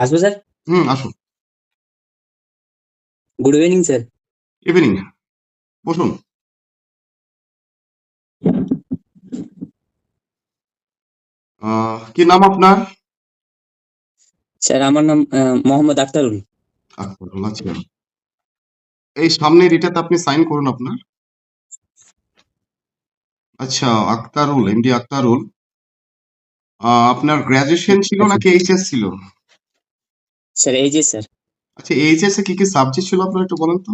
আসব স্যার? হুম আসুন। Good evening sir evening বসুন। কি নাম আপনার? স্যার আমার নাম মোহাম্মদ আক্তারুল। আকবরুল আচ্ছা। এই সামনে এটাতে আপনি সাইন করুন আপনার। আচ্ছা আক্তারুল এমডি আক্তারুল। আপনার গ্রাজুয়েশন ছিল নাকি এইচএস ছিল? স্যার এই যে স্যার। আচ্ছা এইচএস এ কি কি সাবজেক্ট ছিল আপনার একটু বলেন তো?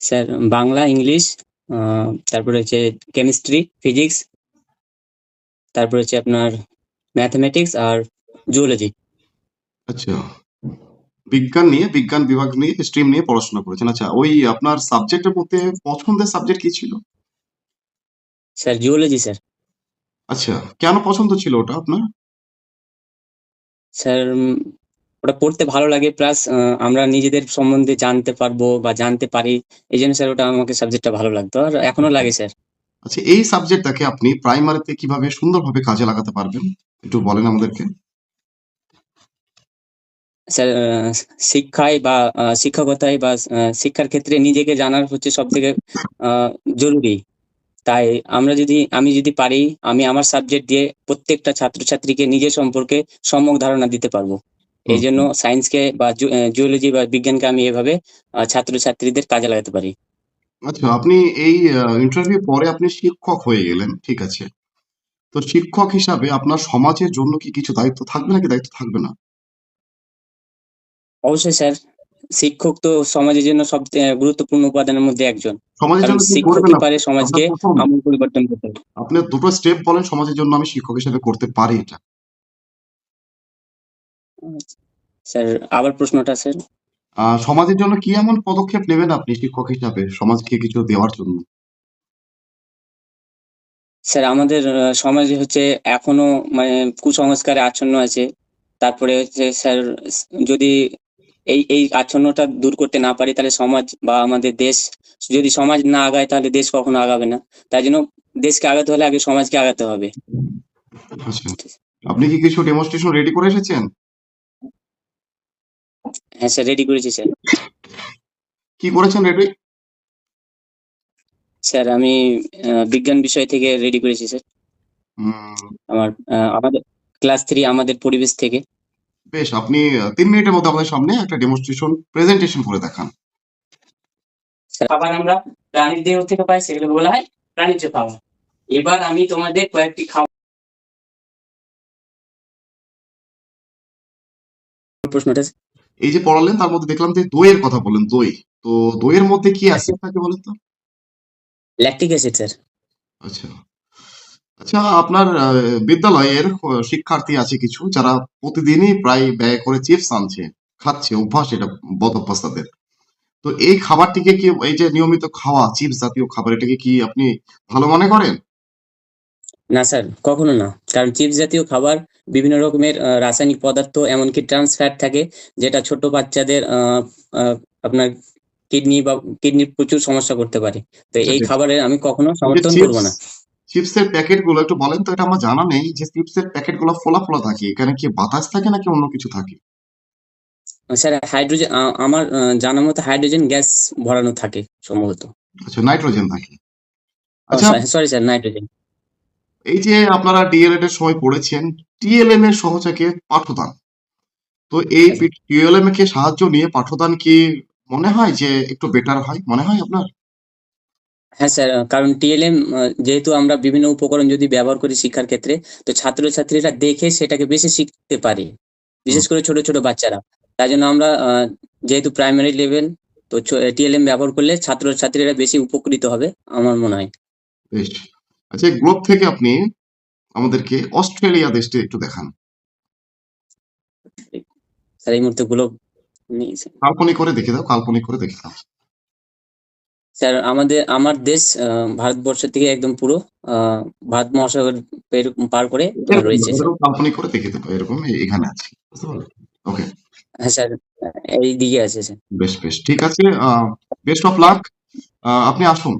স্যার বাংলা ইংলিশ তারপরে হচ্ছে কেমিস্ট্রি ফিজিক্স তারপরে হচ্ছে আপনার ম্যাথমেটিক্স আর জুওলজি আচ্ছা বিজ্ঞান নিয়ে বিজ্ঞান বিভাগ নিয়ে স্ট্রিম নিয়ে পড়াশোনা করেছেন। আচ্ছা ওই আপনার সাবজেক্টের মধ্যে পছন্দের সাবজেক্ট কি ছিল? Sir zoology sir. আচ্ছা কেন পছন্দ ছিল ওটা আপনার? স্যার ওটা পড়তে ভালো লাগে। প্লাস আমরা নিজেদের সম্বন্ধে জানতে পারব বা জানতে পারি। এই জন্য স্যার ওটা আমাকে সাবজেক্টটা ভালো লাগতো। আর এখনও লাগে স্যার। আচ্ছা এই সাবজেক্টটাকে আপনি প্রাইমারিতে কীভাবে সুন্দরভাবে কাজে লাগাতে পারবেন? একটু বলেন আমাদেরকে। স্যার শিক্ষায় বা শিক্ষকতায় বা শিক্ষার ক্ষেত্রে নিজেকে জানার হচ্ছে সব থেকে জরুরি। তাই আমরা যদি আমি যদি পারি আমি আমার সাবজেক্ট দিয়ে প্রত্যেকটা ছাত্রছাত্রীকে নিজের সম্পর্কে সম্যক ধারণা দিতে পারব। এই জন্য সায়েন্সকে বা জুওলজি বা বিজ্ঞানকে আমি এভাবে ছাত্রছাত্রীদের কাজে লাগাতে পারি। আচ্ছা আপনি এই ইন্টারভিউ পরে আপনি শিক্ষক হয়ে গেলেন ঠিক আছে? তো শিক্ষক হিসাবে আপনার সমাজের জন্য কি কিছু দায়িত্ব থাকবে নাকি দায়িত্ব থাকবে না? অবশ্যই স্যার। শিক্ষক তো সমাজের জন্য সবচেয়ে গুরুত্বপূর্ণ উপাদানের মধ্যে একজন। কারণ শিক্ষকই পারে সমাজকে আমূল পরিবর্তন করতে আপনি দুটো স্টেপ বলেন সমাজের জন্য আমি শিক্ষক হিসেবে করতে পারি এটা। স্যার আবার প্রশ্নটা স্যার। সমাজের জন্য কি এমন পদক্ষেপ নেবেন আপনি শিক্ষক হিসাবে সমাজকে কিছু দেওয়ার জন্য? স্যার আমাদের সমাজে হচ্ছে এখনও মানে কুসংস্কারে আচ্ছন্ন আছে। তারপরে হচ্ছে স্যার যদি এই এই আচ্ছন্নটা দূর করতে না পারি তাহলে সমাজ বা আমাদের দেশ যদি সমাজ না আগায় তাহলে দেশ কখনো আগাবে না। তাই জন্য দেশকে আগাতে হলে আগে সমাজকে আগাতে হবে। আচ্ছা। আপনি কি কিছু ডেমনস্ট্রেশন রেডি করে এসেছেন? হ্যাঁ স্যার রেডি করেছি স্যার কি করেছেন রেডি স্যার আমি বিজ্ঞান বিষয় থেকে রেডি করেছি স্যার আমার আমাদের ক্লাস থ্রি আমাদের পরিবেশ থেকে। বেশ আপনি তিন মিনিটের মধ্যে আমাদের সামনে একটা ডেমনস্ট্রেশন প্রেজেন্টেশন করে দেখান। খাবার আমরা প্রাণীর দেহ থেকে পাই সেগুলো বলা হয় প্রাণীজ খাবার এবার আমি তোমাদের কয়েকটি খাবার প্রশ্নটা এই যে পড়ালেন তার মধ্যে দেখলাম যে দইয়ের কথা বলেন দই। তো দইয়ের মধ্যে কি অ্যাসিড থাকে বলেন তো? Lactic acid sir. আচ্ছা। আচ্ছা আপনার বিদ্যালয়ের শিক্ষার্থী আছে কিছু যারা প্রতিদিনই প্রায় ব্যয় করে চিপস আনছে খাচ্ছে অভ্যাস এটা বদ অভ্যাস তাদের তো এই খাবারটিকে কি এই যে নিয়মিত খাওয়া চিপস জাতীয় খাবার এটাকে কি আপনি ভালো মনে করেন? না স্যার কখনো না। কারণ চিপস জাতীয় খাবার বিভিন্ন রকমের রাসায়নিক পদার্থ এমনকি ট্রান্স ফ্যাট থাকে যেটা ছোট বাচ্চাদের আপনার কিডনি বা কিডনির প্রচুর সমস্যা করতে পারে। তো এই আচ্ছা, খাবারের আমি কখনো সমর্থন করব না। চিপসের প্যাকেটগুলো একটু বলেন তো এটা আমার জানা নেই যে চিপসের প্যাকেটগুলো ফোলা ফোলা থাকে এখানে কি বাতাস থাকে নাকি অন্য কিছু থাকে? স্যার হাইড্রোজেন আমার আহ, জানা মতো হাইড্রোজেন গ্যাস ভরানো থাকে সম্ভবত। আচ্ছা নাইট্রোজেন থাকে। আচ্ছা সরি স্যার নাইট্রোজেন এই যে আপনারা ডিএলএড এর সময় পড়েছেন টিএলএম এর সহযোগে পাঠদান। তো এই টিএলএম কে সাহায্য নিয়ে পাঠদান কি মনে হয় যে একটু বেটার হয়? মনে হয় আপনার? হ্যাঁ স্যার কারণ টিএলএম যেহেতু আমরা বিভিন্ন উপকরণ যদি ব্যবহার করি শিক্ষার ক্ষেত্রে তো ছাত্রছাত্রীরা দেখে সেটাকে বেশি শিখতে পারে বিশেষ করে ছোট ছোট বাচ্চারা। তাই জন্য আমরা যেহেতু প্রাইমারি লেভেল তো টিএলএম ব্যবহার করলে ছাত্রছাত্রীরা বেশি উপকৃত হবে আমার মনে হয়। বেশ। আচ্ছা গ্লোব থেকে আপনি আমাদেরকে অস্ট্রেলিয়া দেশটি একটু দেখান। স্যার এই মুহূর্তে গুলো নেই স্যার। কাল্পনিক করে দেখে দাও কাল্পনিক করে দেখে দাও। স্যার আমাদের আমার দেশ ভারতবর্ষ থেকে একদম পুরো আহ, ভারত মহাসাগর পের- পার করে রয়েছে। কোম্পানি করে দেখে দেবো এরকম এখানে আছে বুঝতে পারলে ওকে হ্যাঁ স্যার এই দিকে আছে স্যার। বেশ বেশ ঠিক আছে বেস্ট অফ লাক আপনি আসুন।